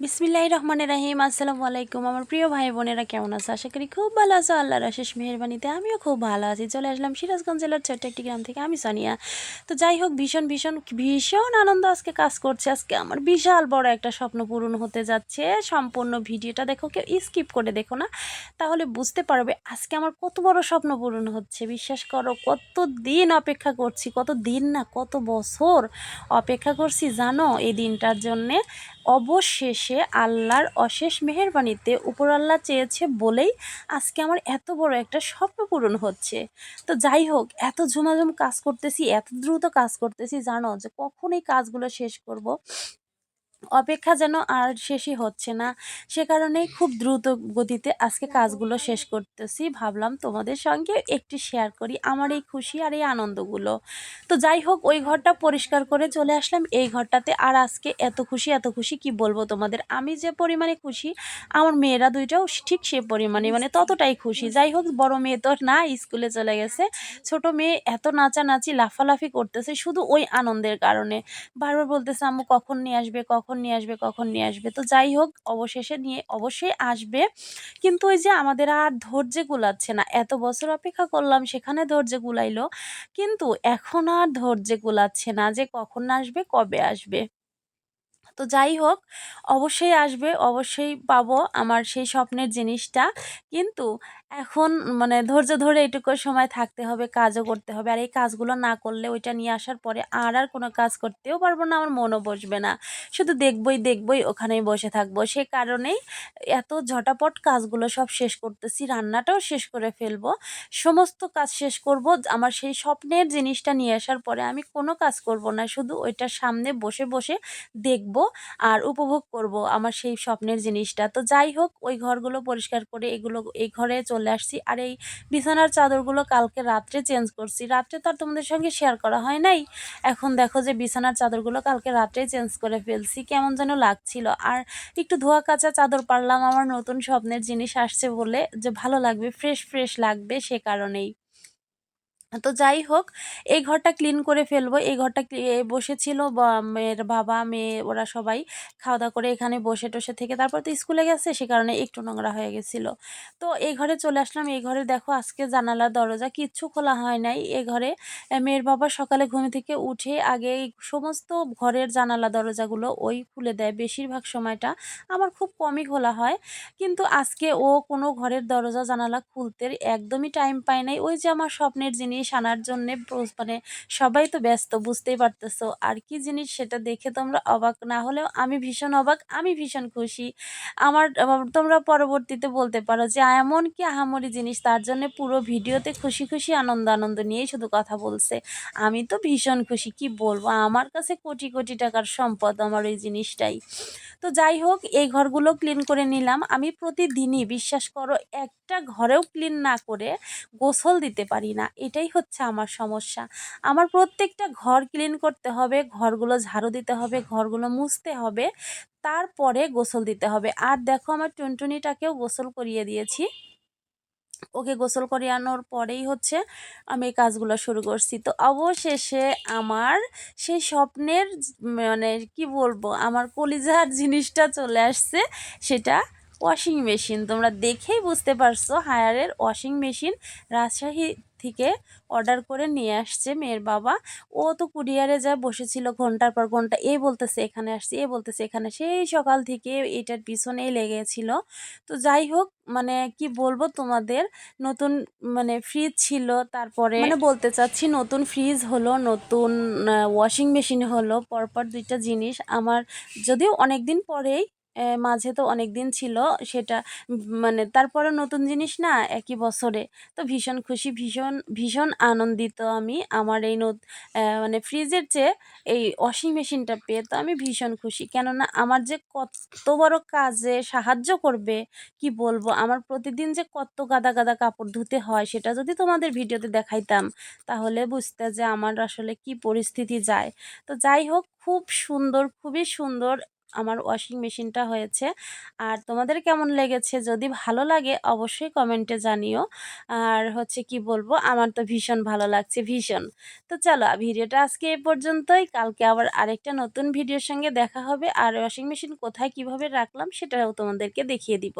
বিসমিল্লাহ রহমানের রাহিম, আসসালামু আলাইকুম। আমার প্রিয় ভাই বোনেরা কেমন আছে? আশা করি খুব ভালো আছো। আল্লাহর আশেষ মেহরবানিতে আমিও খুব ভালো আছি। চলে আসলাম সিরাজগঞ্জ জেলার ছোট্ট একটি গ্রাম থেকে, আমি সানিয়া। তো যাই হোক, ভীষণ ভীষণ ভীষণ আনন্দ আজকে কাজ করছে। আজকে আমার বিশাল বড় একটা স্বপ্ন পূরণ হতে যাচ্ছে। সম্পূর্ণ ভিডিওটা দেখো, কেউ স্কিপ করে দেখো না। তাহলে বুঝতে পারবে আজকে আমার কত বড় স্বপ্ন পূরণ হচ্ছে। বিশ্বাস করো কত দিন অপেক্ষা করছি কত দিন না, কত বছর অপেক্ষা করছি জানো এই দিনটার জন্যে। অবশেষে আল্লাহর অশেষ মেহরবানিতে উপর আল্লাহ চেয়েছে বলেই আজকে আমার এত বড় একটা স্বপ্ন পূরণ হচ্ছে। তো যাই হোক, এত ঝুমাঝুম কাজ করতেছি, এত দ্রুত কাজ করতেছি, জানো যে কখন এই কাজগুলো শেষ করব? অপেক্ষা যেন আর শেষই হচ্ছে না। সে কারণেই খুব দ্রুত গতিতে আজকে কাজগুলো শেষ করতেছি। ভাবলাম তোমাদের সঙ্গে একটি শেয়ার করি আমার এই খুশি আর এই আনন্দগুলো। তো যাই হোক, ওই ঘরটা পরিষ্কার করে চলে আসলাম। এই ঘরটাতে আর আজকে এত খুশি এত খুশি কি বলব তোমাদের? আমি যে পরিমাণে খুশি, আমার মেয়েরা দুইটাও ঠিক সে পরিমাণে মানে ততটাই খুশি। যাই হোক, বড় মেয়ে তো না স্কুলে চলে গেছে। ছোট মেয়ে এত নাচানাচি, লাফালাফি করতেছে শুধু ওই আনন্দের কারণে। বারবার বলতেছে, আম্মু কখন নিয়ে আসবে, কখন নিয়ে আসবে, কখন নিয়ে আসবে। তো যাই হোক, অবশেষে নিয়ে, অবশ্যই আসবে। কিন্তু ওই যে আমাদের আর ধৈর্য গুলাচ্ছে না। এত বছর অপেক্ষা করলাম, সেখানে ধৈর্য গুলাইলো কিন্তু এখন আর ধৈর্য গুলাচ্ছে না যে কখন আসবে, কবে আসবে। তো যাই হোক, অবশ্যই আসবে, অবশ্যই পাবো আমার সেই স্বপ্নের জিনিসটা। কিন্তু এখন মানে ধৈর্য ধরে এটুকু সময় থাকতে হবে, কাজও করতে হবে। আর এই কাজগুলো না করলে ওইটা নিয়ে আসার পরে আর আর কোনো কাজ করতেও পারব না, আমার মনও বসবে না। শুধু দেখবই দেখবই, ওখানেই বসে থাকব। সে কারণেই এত ঝটাপট কাজগুলো সব শেষ করতেছি, রান্নাটাও শেষ করে ফেলব। সমস্ত কাজ শেষ করব, আমার সেই স্বপ্নের জিনিসটা নিয়ে আসার পরে আমি কোনো কাজ করব না, শুধু ওইটার সামনে বসে বসে দেখব আর উপভোগ করব আমার সেই স্বপ্নের জিনিসটা। তো যাই হোক, ওই ঘরগুলো পরিষ্কার করে এগুলো, এই ঘরে চলে আসছি। আর এই বিছানার চাদরগুলো কালকে রাত্রে চেঞ্জ করছি। রাত্রে তো আর তোমাদের সঙ্গে শেয়ার করা হয় নাই। এখন দেখো যে বিছানার চাদরগুলো কালকে রাত্রেই চেঞ্জ করে ফেলছি। কেমন যেন লাগছিল। আর একটু ধোয়া কাঁচা চাদর পারলাম। আমার নতুন স্বপ্নের জিনিস আসছে বলে যে ভালো লাগবে ফ্রেশ ফ্রেশ লাগবে সে কারণেই। তো যাই হোক, এই ঘরটা ক্লিন করে ফেলব। এই ঘরটা বসেছিল মেয়ের বাবা, মেয়ে, ওরা সবাই। খাওয়া দাওয়া করে এখানে বসে টসে থেকে তারপর তো স্কুলে গেছে, সে কারণে একটু নোংরা হয়ে গেছিল। তো এই ঘরে চলে আসলাম। এই ঘরে দেখো আজকে জানালা, দরজা কিচ্ছু খোলা হয় নাই। এ ঘরে মেয়ের বাবা সকালে ঘুম থেকে উঠে আগে সমস্ত ঘরের জানালা, দরজাগুলো ওই খুলে দেয় বেশিরভাগ সময়টা। আমার খুব কমই খোলা হয়। কিন্তু আজকে ও কোনো ঘরের দরজা, জানালা খুলতে একদমই টাইম পায় নাই। ওই যে আমার স্বপ্নের জিনিস জিনিস আনার জন্যে মানে সবাই তো ব্যস্ত, বুঝতেই পারতেছো। আর কি জিনিস সেটা দেখে তোমরা অবাক, না হলেও আমি ভীষণ অবাক, আমি ভীষণ খুশি। আমার তোমরা পরবর্তীতে বলতে পারো যে, এমন কি আহামরি জিনিস, তার জন্য পুরো ভিডিওতে খুশি খুশি আনন্দ আনন্দ নিয়েই শুধু কথা বলছে। আমি তো ভীষণ খুশি, কি বলব? আমার কাছে কোটি কোটি টাকার সম্পদ আমার ওই জিনিসটাই। তো যাই হোক, এই ঘরগুলো ক্লিন করে নিলাম। আমি প্রতিদিনই, বিশ্বাস করো, একটা ঘরেও ক্লিন না করে গোসল দিতে পারি না। এটাই হচ্ছে আমার সমস্যা। আমার প্রত্যেকটা ঘর ক্লিন করতে হবে, ঘরগুলো ঝাড়ু দিতে হবে, ঘরগুলো মুছতে হবে, তারপরে গোসল দিতে হবে। আর দেখো আমার টুনটুনিটাকেও গোসল করিয়ে দিয়েছি। ওকে গোসল করিয়ানোর পরেই হচ্ছে আমি এই কাজগুলো শুরু করছি। তো অবশেষে আমার সেই স্বপ্নের মানে কি বলব, আমার কলিজার জিনিসটা চলে আসছে, সেটা ওয়াশিং মেশিন তোমরা দেখেই বুঝতে পারছ, হায়ারের ওয়াশিং মেশিন রাজশাহী থেকে অর্ডার করে নিয়ে আসছে মেয়ের বাবা। ও তো কুরিয়ারে যা বসেছিল ঘণ্টার পর ঘণ্টা, এ বলতেছে এখানে আসছে, এ বলতেছে এখানে, সেই সকাল থেকে এটার পিছনেই লেগেছিল তো যাই হোক মানে কি বলব তোমাদের, নতুন মানে ফ্রিজ ছিল, তারপরে মানে বলতে চাচ্ছি নতুন ফ্রিজ হলো, নতুন ওয়াশিং মেশিন হলো, পরপর দুইটা জিনিস। আমার যদিও অনেক দিন পরেই মাঝে তো অনেক দিন ছিল সেটা মানে তারপরে নতুন জিনিস না একই বছরে, তো ভীষণ খুশি, ভীষণ ভীষণ আনন্দিত আমি আমার এই নত মানে ফ্রিজের চেয়ে এই ওয়াশিং মেশিনটা পেয়ে তো আমি ভীষণ খুশি। কেননা আমার যে কত বড় কাজে সাহায্য করবে, কি বলব? আমার প্রতিদিন যে কত গাদা গাদা কাপড় ধুতে হয় সেটা যদি তোমাদের ভিডিওতে দেখাইতাম, তাহলে বুঝতে যে আমার আসলে কি পরিস্থিতি যায়। তো যাই হোক, খুব সুন্দর, খুবই সুন্দর আমার ওয়াশিং মেশিনটা হয়েছে। আর তোমাদের কেমন লেগেছে? যদি ভালো লাগে, অবশ্যই কমেন্টে জানিও। আর হচ্ছে কি বলব, আমার তো ভীষণ ভালো লাগছে, ভীষণ। তো চলো, ভিডিওটা আজকে এ পর্যন্তই। কালকে আবার আরেকটা নতুন ভিডিওর সঙ্গে দেখা হবে। আর ওয়াশিং মেশিন কোথায় কীভাবে রাখলাম, সেটাও তোমাদেরকে দেখিয়ে দিব।